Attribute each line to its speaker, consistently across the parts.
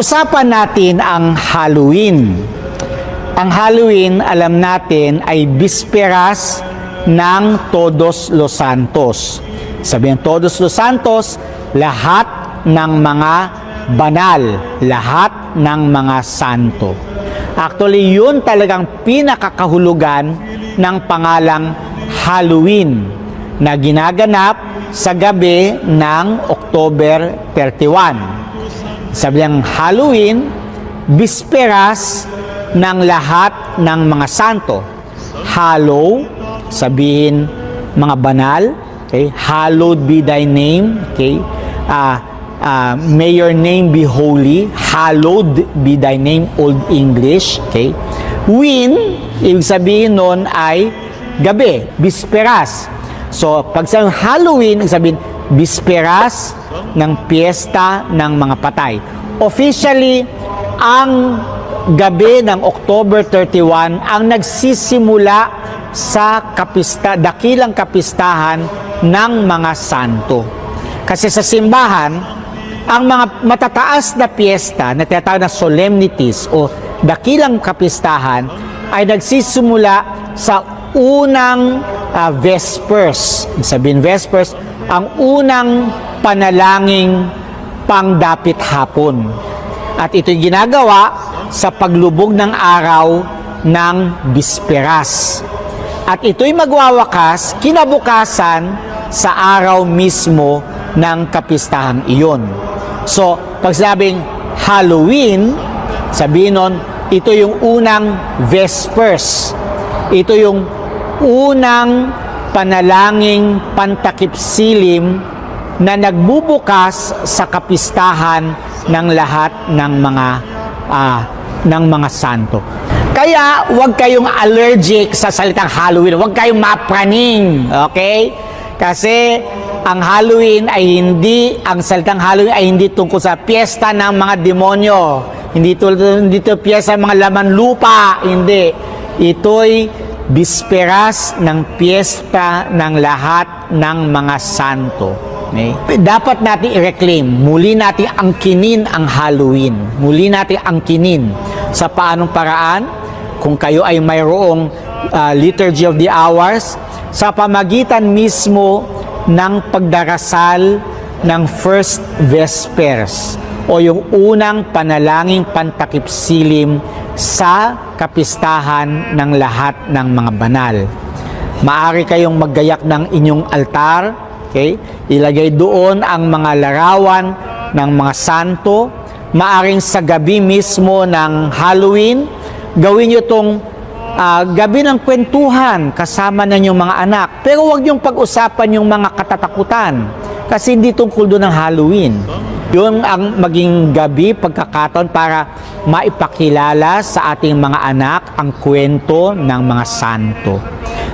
Speaker 1: Pag-usapan natin ang Halloween. Ang Halloween, alam natin, ay bisperas ng Todos Los Santos. Sabihin Todos Los Santos, lahat ng mga banal, lahat ng mga santo. Actually, yun talagang pinakakahulugan ng pangalang Halloween na ginaganap sa gabi ng October 31. Sabi ng Halloween, bisperas ng lahat ng mga santo. Hallow, sabihin mga banal, okay? Hallowed be thy name, okay? Ah, ah, may your name be holy, hallowed be thy name, Old English, okay? Win, ibig sabihin nun ay gabi, bisperas. So, pag sa Halloween, ibig sabihin, bisperas ng piyesta ng mga patay. Officially, ang gabi ng October 31 ang nagsisimula sa kapista, dakilang kapistahan ng mga santo. Kasi sa simbahan, ang mga matataas na piyesta na tinatawag na solemnities o dakilang kapistahan ay nagsisimula sa unang ah, Vespers. Sabihin Vespers, ang unang panalangin pangdapit hapon. At ito'y ginagawa sa paglubog ng araw ng bisperas. At ito'y magwawakas kinabukasan sa araw mismo ng kapistahang iyon. So, pag sabing Halloween, sabihin nun, ito yung unang Vespers. Ito yung unang panalangin pantakip silim na nagbubukas sa kapistahan ng lahat ng mga ah, ng mga santo. Kaya huwag kayong allergic sa salitang Halloween. Huwag kayong mapraning. Okay? Kasi ang Halloween ay hindi, ang salitang Halloween ay hindi tungkol sa piyesta ng mga demonyo. Hindi to, hindi to piyesta ng mga laman lupa. Hindi. Ito'y bisperas ng piyesta ng lahat ng mga santo. Okay? Dapat natin i-reclaim, muli natin angkinin ang Halloween. Muli natin angkinin sa paanong paraan kung kayo ay mayroong uh, Liturgy of the Hours sa pamagitan mismo ng pagdarasal ng First Vespers o yung unang panalangin pantakip silim sa kapistahan ng lahat ng mga banal. Maari kayong maggayak ng inyong altar, okay? Ilagay doon ang mga larawan ng mga santo. Maaring sa gabi mismo ng Halloween, gawin nyo itong ah, gabi ng kwentuhan kasama ng inyong mga anak. Pero huwag niyong pag-usapan yung mga katatakutan kasi hindi tungkol doon ng Halloween. Yun ang maging gabi, pagkakataon para maipakilala sa ating mga anak ang kwento ng mga santo.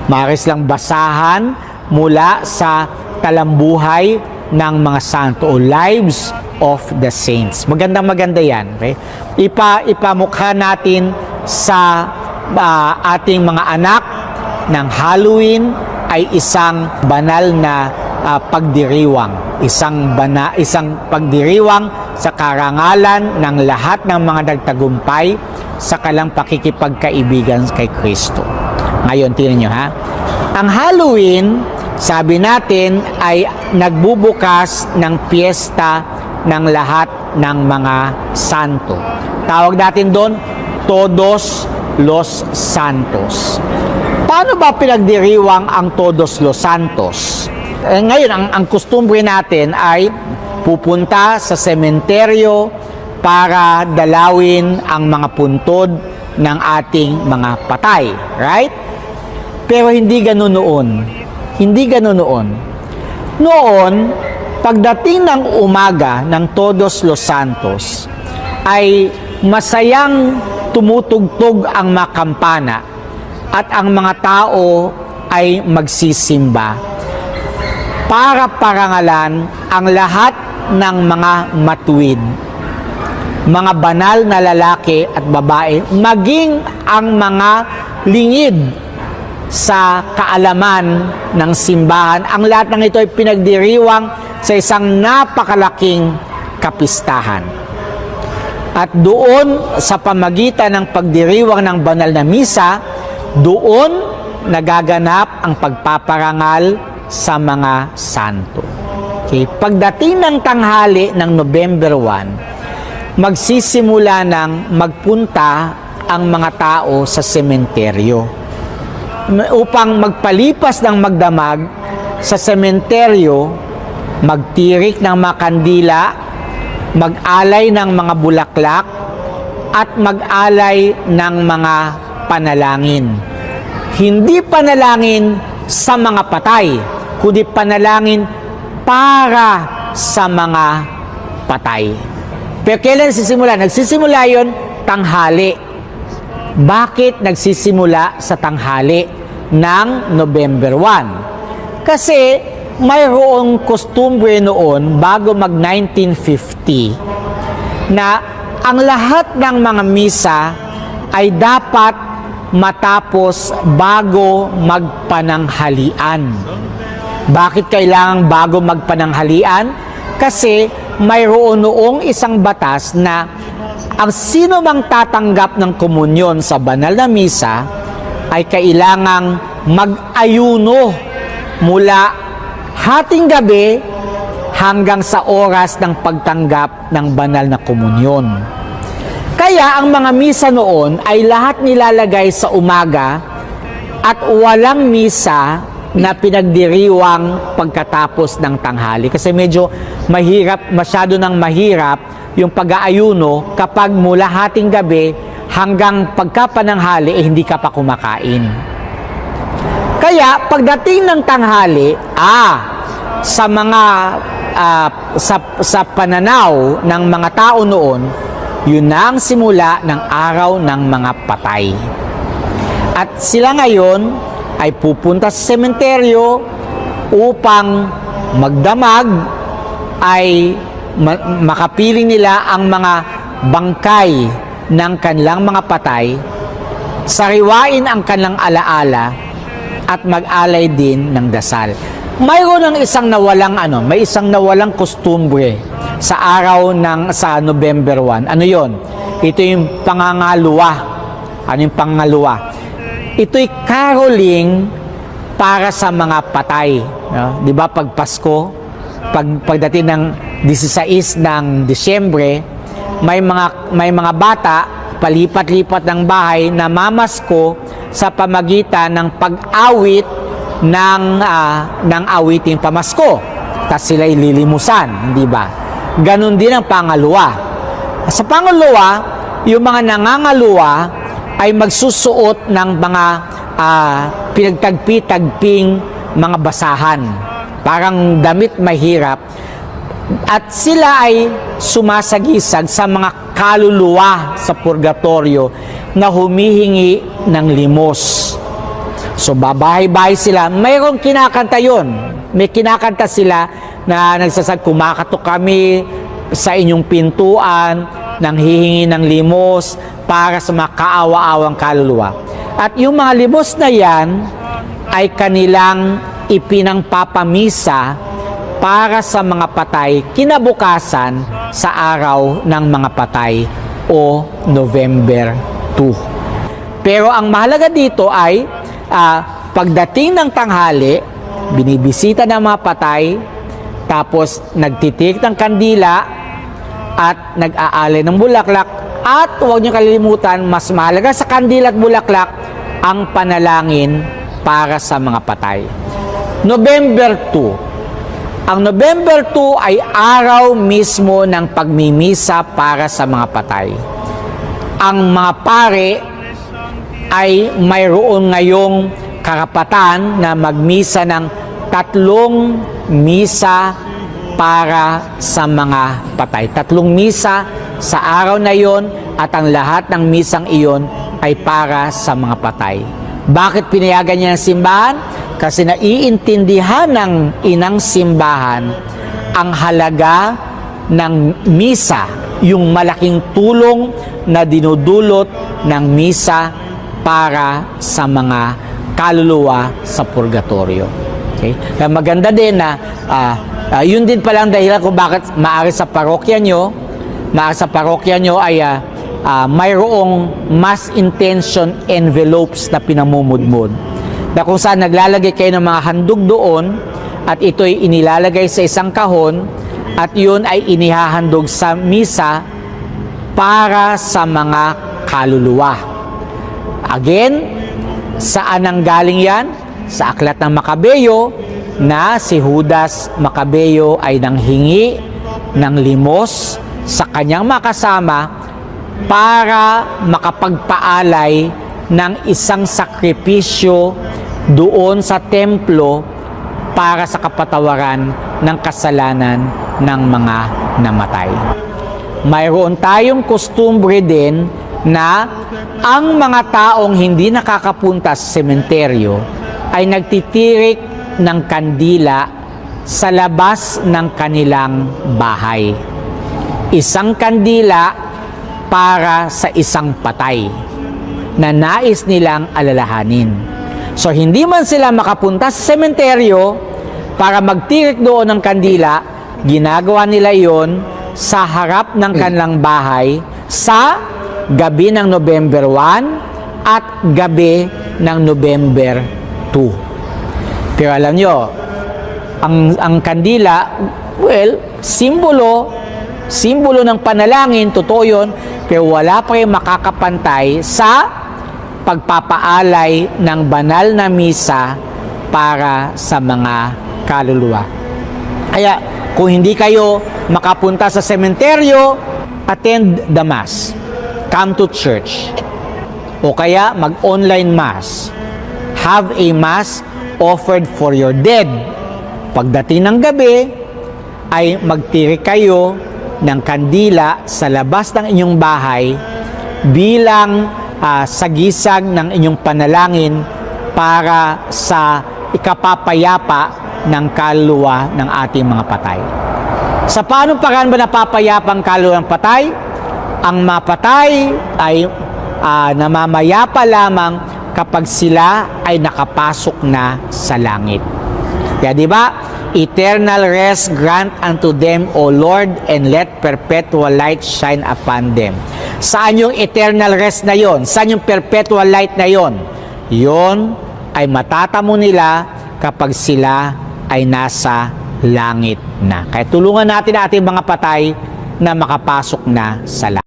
Speaker 1: Maris lang basahan mula sa talambuhay ng mga santo o lives of the saints. Magandang maganda yan. Okay? Ipa, ipamukha natin sa ah, ating mga anak ng Halloween ay isang banal na ah, pagdiriwang, isang bana, isang pagdiriwang sa karangalan ng lahat ng mga nagtagumpay sa kalang pakikipagkaibigan kay Kristo. Ngayon, tingnan nyo ha. Ang Halloween, sabi natin, ay nagbubukas ng piyesta ng lahat ng mga santo. Tawag natin doon, Todos los Santos. Paano ba pinagdiriwang ang Todos los Santos? Eh, ngayon, ang, ang kustumbre natin ay pupunta sa sementeryo para dalawin ang mga puntod ng ating mga patay. Right? Pero hindi ganun noon. Hindi ganun noon. Noon, pagdating ng umaga ng Todos los Santos, ay masayang tumutugtog ang mga kampana at ang mga tao ay magsisimba para parangalan ang lahat ng mga matuwid, mga banal na lalaki at babae, maging ang mga lingid sa kaalaman ng simbahan. Ang lahat ng ito ay pinagdiriwang sa isang napakalaking kapistahan. At doon sa pamagitan ng pagdiriwang ng banal na misa, doon nagaganap ang pagpaparangal sa mga santo. Okay. Pagdating ng tanghali ng November 1, magsisimula ng magpunta ang mga tao sa sementeryo upang magpalipas ng magdamag sa sementeryo, magtirik ng mga kandila, mag-alay ng mga bulaklak, at mag-alay ng mga panalangin. Hindi panalangin sa mga patay, kundi panalangin para sa mga patay. Pero kailan nagsisimula? Nagsisimula yon tanghali. Bakit nagsisimula sa tanghali ng November 1? Kasi mayroong kostumbre noon bago mag 1950 na ang lahat ng mga misa ay dapat matapos bago magpananghalian. Bakit kailangan bago magpananghalian? Kasi mayroon noong isang batas na ang sino mang tatanggap ng komunyon sa banal na misa ay kailangang mag-ayuno mula hating gabi hanggang sa oras ng pagtanggap ng banal na komunyon. Kaya ang mga misa noon ay lahat nilalagay sa umaga at walang misa na pinagdiriwang pagkatapos ng tanghali. Kasi medyo mahirap, masyado nang mahirap yung pag-aayuno kapag mula hating gabi hanggang pagkapananghali eh hindi ka pa kumakain. Kaya pagdating ng tanghali, ah, sa mga ah, sa, sa pananaw ng mga tao noon, yun na ang simula ng araw ng mga patay. At sila ngayon ay pupunta sa sementeryo upang magdamag ay ma- makapiling nila ang mga bangkay ng kanilang mga patay, sariwain ang kanilang alaala at mag-alay din ng dasal. Mayroon ng isang nawalang ano, may isang nawalang kostumbre sa araw ng sa November 1. Ano 'yon? Ito yung pangangaluwa. Ano yung pangangaluwa? Ito'y caroling para sa mga patay. No? 'Di ba pag Pasko, pag pagdating ng 16 ng Disyembre, may mga may mga bata palipat-lipat ng bahay na mamasko sa pamagitan ng pag-awit ng ah, ng awiting pamasko. Tapos sila ililimusan, hindi ba? Ganon din ang pangaluwa. Sa pangaluwa, yung mga nangangaluwa ay magsusuot ng mga ah, pinagtagpi-tagping mga basahan. Parang damit mahirap. At sila ay sumasagisag sa mga kaluluwa sa purgatorio na humihingi ng limos. So babahay-bahay sila, mayroong kinakanta yon. May kinakanta sila na nagsasag, kumakatok kami sa inyong pintuan, nang hihingi ng limos para sa mga kaawa-awang kaluluwa. At yung mga limos na yan ay kanilang ipinangpapamisa para sa mga patay kinabukasan sa araw ng mga patay o November 2. Pero ang mahalaga dito ay ah, pagdating ng tanghali, binibisita ng mga patay, tapos nagtitik ng kandila at nag-aalay ng bulaklak at huwag niyo kalilimutan, mas mahalaga sa kandila at bulaklak ang panalangin para sa mga patay. November 2. Ang November 2 ay araw mismo ng pagmimisa para sa mga patay. Ang mga pare ay mayroon ngayong karapatan na magmisa ng tatlong misa para sa mga patay. Tatlong misa sa araw na iyon at ang lahat ng misang iyon ay para sa mga patay. Bakit pinayagan niya ang simbahan? Kasi naiintindihan ng inang simbahan ang halaga ng misa, yung malaking tulong na dinudulot ng misa para sa mga kaluluwa sa purgatorio. Okay? Kaya maganda din na ah, ah, yun din palang dahilan kung bakit maaari sa parokya nyo na sa parokya nyo ay ah, ah, mayroong mass intention envelopes na pinamumudmud na kung saan naglalagay kayo ng mga handog doon at ito'y inilalagay sa isang kahon at yun ay inihahandog sa misa para sa mga kaluluwa. Again, saan ang galing yan? Sa aklat ng Makabeyo na si Judas Makabeyo ay nanghingi ng limos sa kanyang makasama para makapagpaalay ng isang sakripisyo doon sa templo para sa kapatawaran ng kasalanan ng mga namatay. Mayroon tayong kostumbre din na ang mga taong hindi nakakapunta sa sementeryo ay nagtitirik ng kandila sa labas ng kanilang bahay. Isang kandila para sa isang patay na nais nilang alalahanin. So hindi man sila makapunta sa sementeryo para magtirik doon ng kandila, ginagawa nila yon sa harap ng kanilang bahay sa gabi ng November 1 at gabi ng November 2. Pero alam nyo, ang, ang kandila, well, simbolo, simbolo ng panalangin, totoo yun, pero wala pa rin makakapantay sa pagpapaalay ng banal na misa para sa mga kaluluwa. Kaya kung hindi kayo makapunta sa sementeryo, attend the mass. Come to church. O kaya mag-online mass. Have a mass offered for your dead. Pagdating ng gabi, ay magtiri kayo ng kandila sa labas ng inyong bahay bilang ah, sagisag ng inyong panalangin para sa ikapapayapa ng kaluluwa ng ating mga patay. Sa paano paraan ba napapayapa ang kaluluwa ng patay? Ang mapatay ay ah, namamayapa lamang kapag sila ay nakapasok na sa langit. Kaya di ba? Eternal rest grant unto them, O Lord, and let perpetual light shine upon them. Saan yung eternal rest na yon? Saan yung perpetual light na yon? Yon ay matatamo nila kapag sila ay nasa langit na. Kaya tulungan natin ating mga patay na makapasok na sa langit.